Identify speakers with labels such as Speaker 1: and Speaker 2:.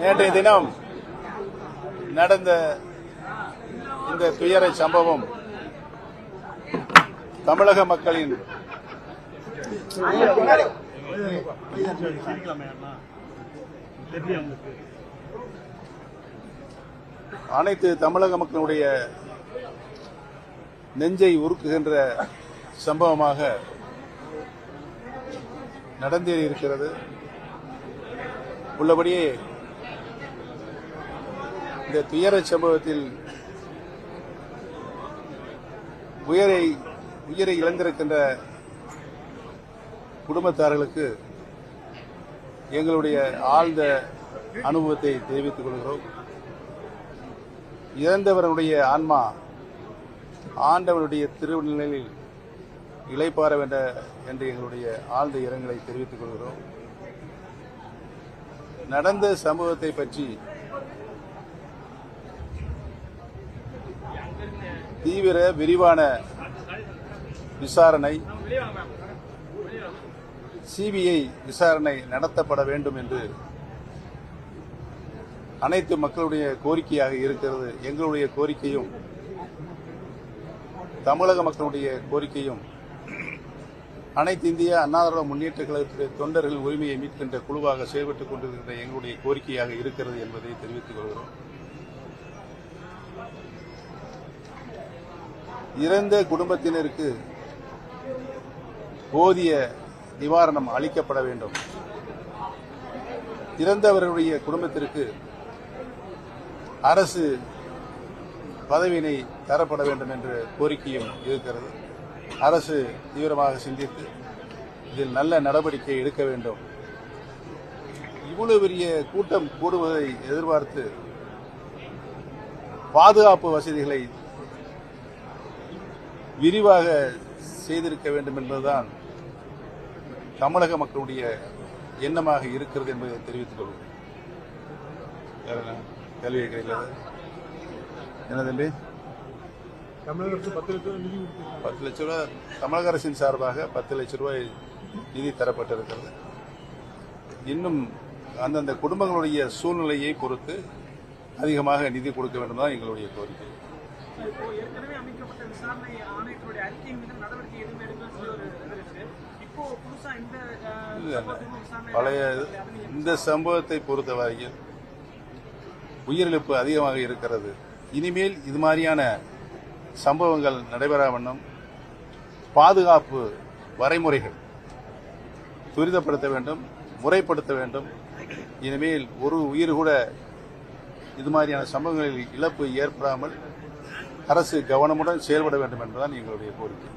Speaker 1: நேற்றைய தினம் நடந்த இந்த துயரை சம்பவம் தமிழக மக்களின் அனைத்து தமிழக மக்களுடைய நெஞ்சை உருக்குகின்ற சம்பவமாக நடந்தே இருக்கிறது. உள்ளபடியே இந்த துயர சம்பவத்தில் உயரை உயிரை இழந்திருக்கின்ற குடும்பத்தார்களுக்கு எங்களுடைய ஆழ்ந்த அனுபவத்தை தெரிவித்துக் கொள்கிறோம். இறந்தவர்களுடைய ஆன்மா ஆண்டவனுடைய திருநிலையில் இளைப்பாற வேண்ட என்று எங்களுடைய ஆழ்ந்த இரங்கலை தெரிவித்துக் கொள்கிறோம். நடந்த சம்பவத்தை பற்றி தீவிர விரிவான விசாரணை சிபிஐ விசாரணை நடத்தப்பட வேண்டும் என்று அனைத்து மக்களுடைய கோரிக்கையாக இருக்கிறது. எங்களுடைய கோரிக்கையும் தமிழக மக்களுடைய கோரிக்கையும் அனைத்து இந்திய அண்ணா முன்னேற்ற கழகத்தின் தொண்டர்கள் உரிமையை மீட்கின்ற குழுவாக செயல்பட்டுக் கொண்டிருக்கின்ற எங்களுடைய கோரிக்கையாக இருக்கிறது என்பதை தெரிவித்துக் கொள்கிறோம். இறந்த குடும்பத்தினருக்கு போதிய நிவாரணம் அளிக்கப்பட வேண்டும். இறந்தவர்களுடைய குடும்பத்திற்கு அரசு பதவியினை தரப்பட வேண்டும் என்ற கோரிக்கையும் இருக்கிறது. அரசு தீவிரமாக சிந்தித்து இதில் நல்ல நடவடிக்கை எடுக்க வேண்டும். இவ்வளவு பெரிய கூட்டம் கூடுவதை எதிர்பார்த்து பாதுகாப்பு வசதிகளை விரிவாக செய்திருக்க வேண்டும் என்பதுதான் தமிழக மக்களுடைய எண்ணமாக இருக்கிறது என்பதை தெரிவித்துக் கொள்வோம். கேள்வி கேட்கிறீங்களா என்ன தம்பி?
Speaker 2: தமிழக அரசு பத்து நிதி
Speaker 1: லட்ச ரூபாய் தமிழக அரசின் சார்பாக பத்து லட்ச ரூபாய் நிதி தரப்பட்டிருக்கிறது. இன்னும் அந்தந்த குடும்பங்களுடைய சூழ்நிலையை பொறுத்து அதிகமாக நிதி கொடுக்க வேண்டும் தான் எங்களுடைய கோரிக்கை.
Speaker 3: இப்போ ஏற்கனவே அமைக்கப்பட்ட விசாரணை ஆணையத்தினுடைய அறிக்கையின் மீது நடவடிக்கை எதுவுமே எடுக்கலன்னு சொல்லி ஒரு இது இருக்கு. இப்போ புதுசா இந்த அஹ்,
Speaker 1: இல்ல, இல்ல.
Speaker 3: சம்பவத்துக்கு விசாரணை
Speaker 1: பழைய இந்த சம்பவத்தை பொறுத்தவரையில் உயிரிழப்பு அதிகமாக இருக்கிறது. இனிமேல் இது மாதிரியான சம்பவங்கள் நடைபெறா வண்ணம் பாதுகாப்பு வரைமுறைகள் துரிதப்படுத்த வேண்டும் முறைப்படுத்த வேண்டும். இனிமேல் ஒரு உயிர் கூட இது மாதிரியான சம்பவங்களில் இழப்பு ஏற்படாமல் அரசு கவனமுடன் செயல்பட வேண்டும் என்பதுதான் எங்களுடைய கோரிக்கை.